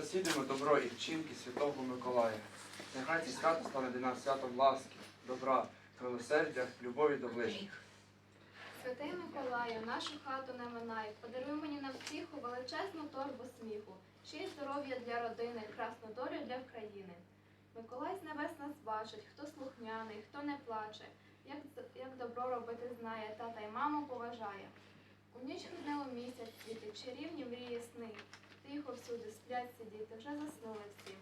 наслідуємо добро і вчинки Святого Миколая. Нехай це свято стане для нас святом ласки, добра, милосердя, любові до ближніх. Святий Миколаю, нашу хату не минай, подаруй мені на втіху величезну торбу сміху, ще й здоров'я для родини, красну долю для країни. Миколай з небес нас бачить, хто слухняний, хто не плаче, як, як добро робити знає, тата й маму поважає. У ніч грудневу місяць світить чарівні мрії сни. Тихо всюди сплять ці діти, вже заснули всі.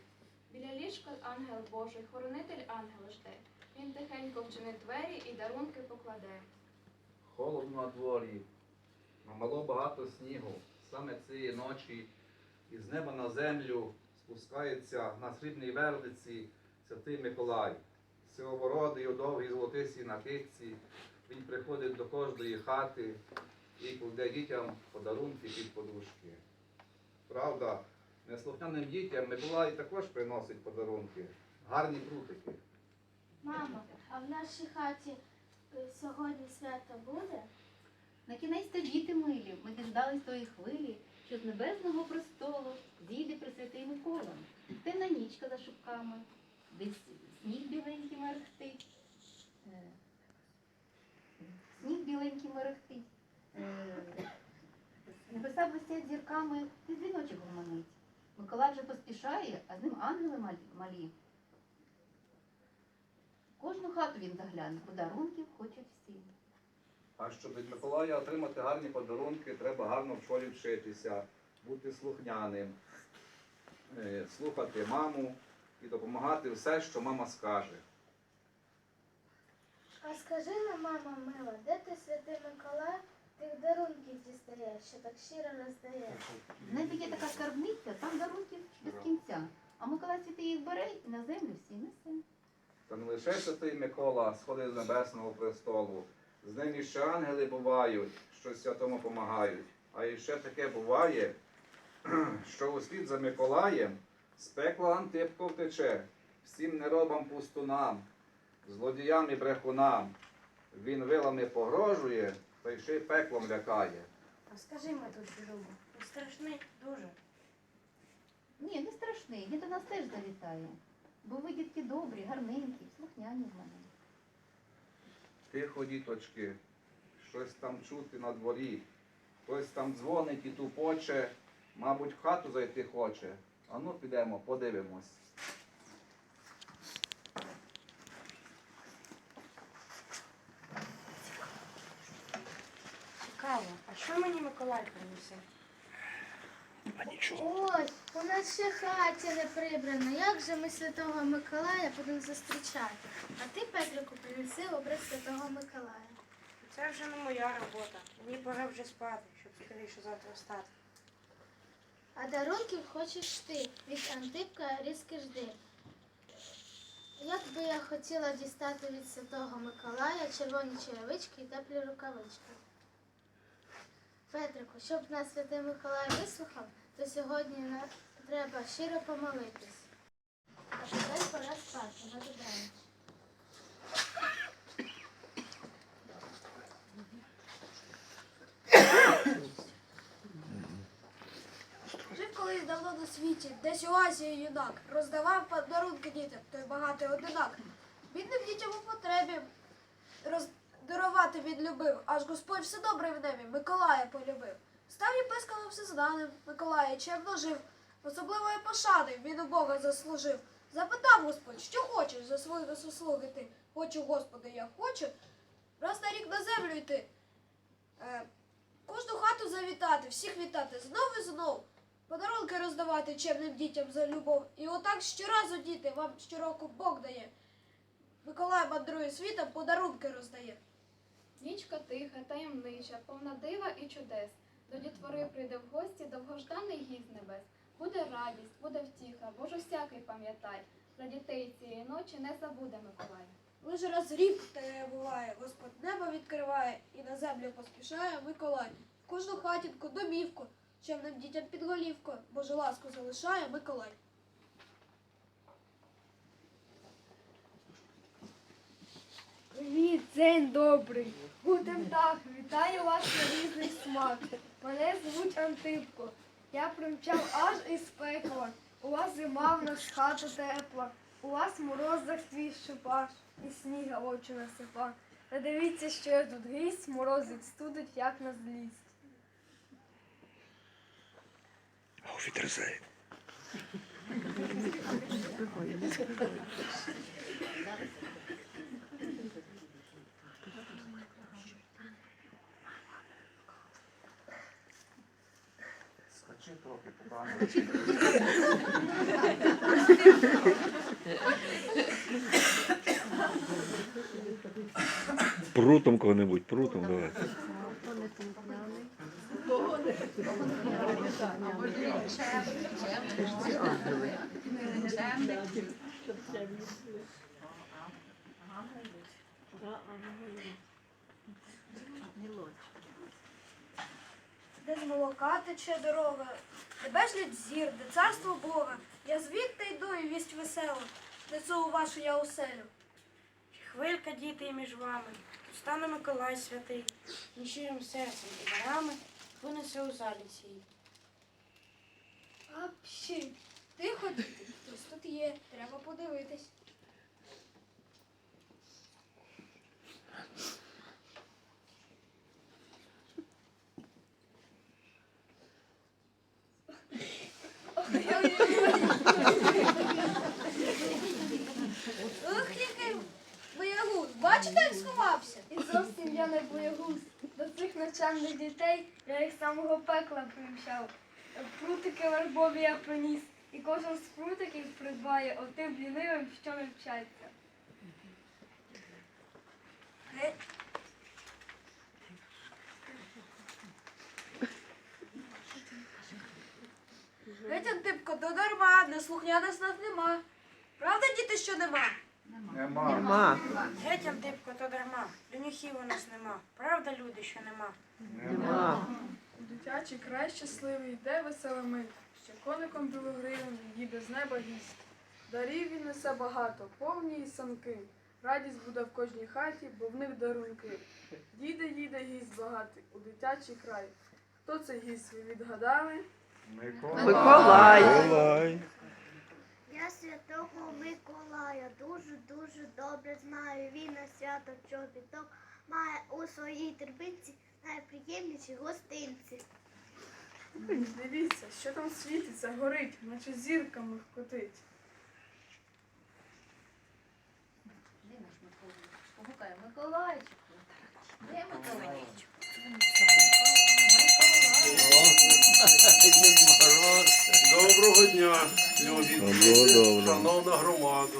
Біля ліжка ангел Божий, хоронитель ангел жде. Він тихенько вчинить двері і дарунки покладе. Холодно на дворі, намало багато снігу. Саме цієї ночі із неба на землю спускається на срібній вердиці святий Миколай. Сивовородий у довгій золотисій накидці. Він приходить до кожної хати і кладе дітям подарунки під подушки. Правда, неслухняним дітям Миколай також приносить подарунки, гарні прутики. Мамо, а в нашій хаті е, сьогодні свято буде? На кінець то діти милі, ми діждались тої хвилі, що з небесного престолу зійде Пресвятий Микола. Темна нічка за шубками, десь сніг біленький мерехтить. Е, Сніг біленький мерехтить. Е, Небеса блистять зірками, і дзвіночок гомонить. Миколай вже поспішає, а з ним ангели малі- малі. Кожну хату він загляне, подарунків хочуть всі. А щоб від Миколая отримати гарні подарунки, треба гарно в школі вчитися, бути слухняним, е, слухати маму і допомагати все, що мама скаже. А скажи нам, мама мила, де ти святий Миколай тих дарунків дістаєш, що так щиро роздаєш? В небі є така скарбниця, там дарунків без кінця. А Миколай Святий їх бере і на землю всі несе. Та не лише святий Микола сходить з небесного престолу. З ним іще ангели бувають, що святому помагають. А іще таке буває, що услід за Миколаєм з пекла Антипко втече, всім неробам пустунам, злодіям і брехунам. Він вилами погрожує, та й ще й пеклом лякає. А скажи ми тут другу, він страшний дуже. Ні, не страшний, він до нас теж завітає. Бо ви дітки добрі, гарненькі, слухняні в мене. Тихо, діточки, щось там чути на дворі. Хтось там дзвонить і тупоче, мабуть, в хату зайти хоче. А ну підемо, подивимось. Цікаво, а що мені Миколай принесе? Ось, у нас ще хаті не прибрано. Як же ми святого Миколая будемо зустрічати? А ти, Петрику, принеси образ святого Миколая. Це вже не моя робота. Мені пора вже спати, щоб скоріше завтра встати. А дарунків хочеш ти від Антипка різки жди. Як би я хотіла дістати від святого Миколая червоні черевички і теплі рукавички. Петрику, щоб нас святий Миколай вислухав, то сьогодні на- треба щиро помолитись. А тепер пора спати на добраніч. Жив колись давно на світі, десь у Азії юнак, роздавав подарунки дітям, той багатий одинак. Бідним дітям у потребі роз... дарувати він любив, аж Господь все добре в небі, Миколая полюбив. Став єпископом всезнаним, Миколая чемно жив, особливої пошани він у Бога заслужив. Запитав Господь, що хочеш за свої заслуги ти? Хочу, Господи, я хочу, раз на рік на землю йти. Е, кожну хату завітати, всіх вітати знов і знов. Подарунки роздавати чемним дітям за любов. І отак щоразу діти вам щороку Бог дає. Миколай мандрує світом, подарунки роздає. Нічка тиха, таємнича, повна дива і чудес. До дітвори прийде в гості довгожданий гість небес. Буде радість, буде втіха, бо ж усякий пам'ятай. За дітей цієї ночі не забуде Миколай. Лиш раз рік таке буває, Господь небо відкриває і на землю поспішає Миколай. В кожну хатінку, домівку, чемним дітям під голівку, Божу ласку залишає Миколай. Привіт, день добрий. Гутен так, вітаю вас на різний смак. Мене звуть Антипко. Я примчав аж із пекла. У вас зима, в нас хата тепла, у вас мороз захвіст шипаш, і сніга очі насипа. Та дивіться, що я тут грізь, морозить студить, як на злість. Скачи Прутом кого-небудь, прутом давай. Де з молока тече дорога, де безліч зір, де царство Бога. Я звідти йду і вість веселу, несу у вашу я оселю. Хвилька, діти, між вами. Стане Миколай святий, щирим серцем і дарами винесе у залі цій. А пші, тихо, діти, хтось тут є, треба подивитись. Ох, який боягуз, бачите, як сховався? І зовсім я не боягуз. Цих навчальних дітей я їх з самого пекла примчав. Прутики вербові я приніс, і кожен з прутиків придбає отим лінивим, що не вчаться. Геть. Антипко, то дарма, неслухняних нас нема. Правда, діти, що нема? Нема. Геть, Антипко, то дарма, Люнюхів у нас нема. Правда, люди, що нема? Нема. Дитячий край щасливий, йде весела мить, ще коником білогривим їде з неба гість. Дарів він несе багато, повні і санки. Радість буде в кожній хаті, бо в них дарунки. Їде, їде гість багатий у дитячий край. Хто цей гість ви відгадали? Миколай. Я святого Миколая дуже-дуже добре знаю. Він на свято чобіток має у своїй тербинці найприємніші гостинці. Дивіться, що там світиться, горить, наче зірками вкотить. Де наш? Погукає. Де Миколайчик? Доброго дня, любі діти, шановна громада.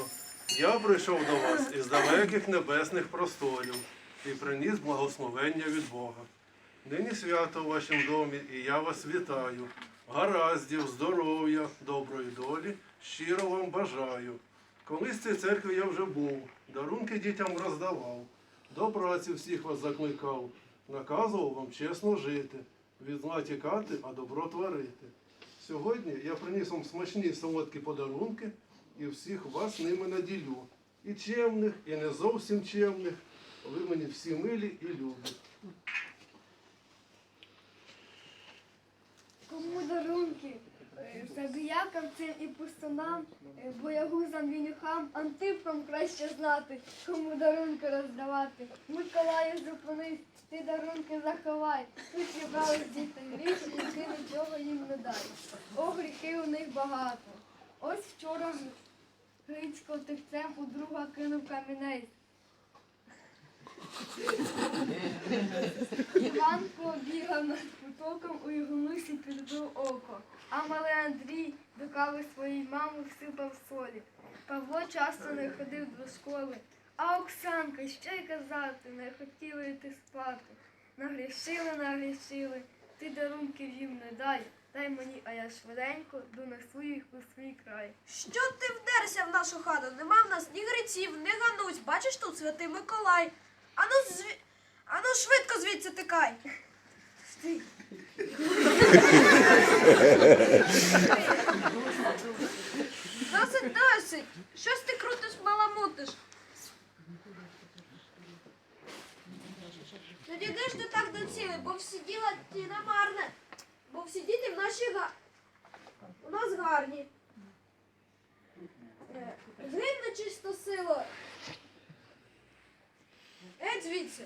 Я прийшов до вас із далеких небесних просторів і приніс благословення від Бога. Нині свято у вашому домі, і я вас вітаю. Гараздів, здоров'я, доброї долі, щиро вам бажаю. Колись в цій церкві я вже був, дарунки дітям роздавав, до праці всіх вас закликав, наказував вам чесно жити, від зла тікати, а добро творити. Сьогодні я приніс вам смачні солодкі подарунки і всіх вас ними наділю. І чемних, і не зовсім чемних. Ви мені всі милі і любі. Кому дарунки? Забіякам цим і пустунам, е, боягузам, вінюхам, антипкам краще знати, кому дарунки роздавати. Миколаю, зупинись, ти дарунки заховай. Тут зібрались діти гріші, і ти нічого їм не дай. О, гріхи у них багато. Ось вчора Грицько тихцем у друга кинув камінець. Іванко бігав над потоком, у його мислі підбив око. А малий Андрій до кави своїй мами всипав солі. Павло часто не ходив до школи. А Оксанка, що й казати, не хотіла йти спати. Нагрішили, нагрішили, ти дарунків їм не дай. Дай мені, а я швиденько донесу їх у свій край. Що ти вдерся в нашу хату? Нема в нас ні гриців, ні ганусь. Бачиш тут святий Миколай. Ану, зві... Ану швидко звідси тикай. Стій. Досить, досить. Щось ти крутиш, маламутиш. Не дійдеш ти так до цілі, бо всі діла ті не марне. Бо всі діти в нашій га... у нас гарні. Гринь чисто сила. Геть звідси.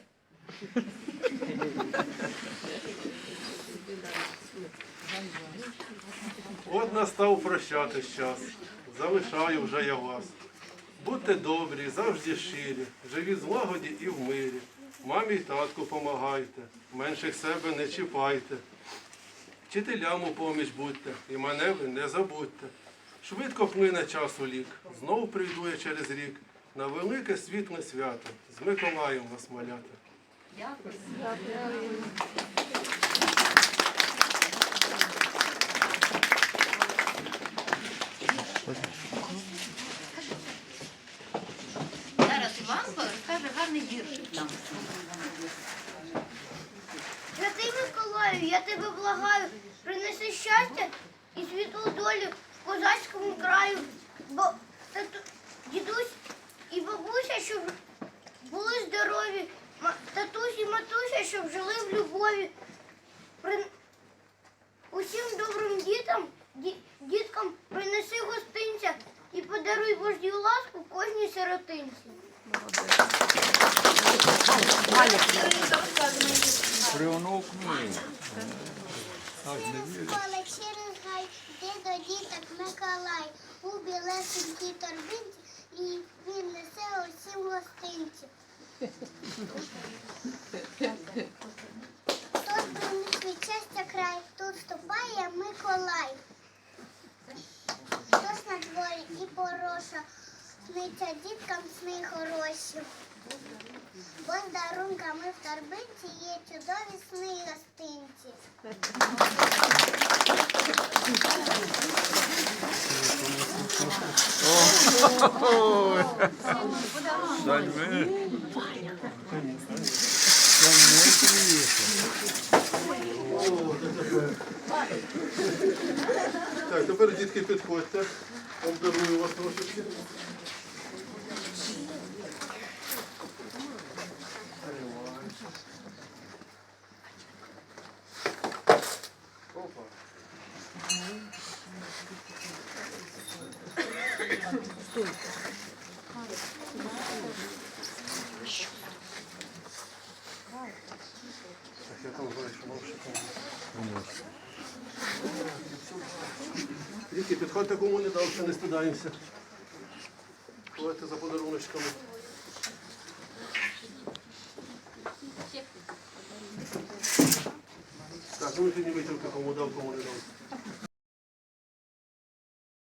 От настав прощатись час. Залишаю вже я вас. Будьте добрі, завжди щирі, живі злагоді і в мирі. Мамі й татку помагайте, менших себе не чіпайте. Вчителям у поміч будьте, і мене ви не забудьте. Швидко плине часу лік, знов прийду я через рік на велике світле свято. З Миколаєм вас малята. Дякую. Зараз Іванко розкаже гарний віршик. Святий Миколаю, я тебе благаю, принеси щастя і світлу долю в козацькому краю, бо дідусь щоб були здорові, татусь матуся, щоб жили в любові. Усім добрим дітям, ді- діткам принеси гостинця і подаруй Бождю ласку кожній сиротинці. Прионукнув. Аж не вірю. Школа через гай, де до діток Миколай, у білесенькій торбинці, і він несе усім гостинці. Тут принес від щастя край, тут ступає Миколай. Хтось на дворі і пороша, сниться діткам сни хороші. Бо з дарунками в торбинці є чудові сни і гостинці. Так, тепер дітки підходьте. Обдарую вас трошечки. Дітки, підходьте, кому не дав, що не стидаємося. Ходьте за подаруночками. Так, ну і підніміть руки, кому дав, кому не дав.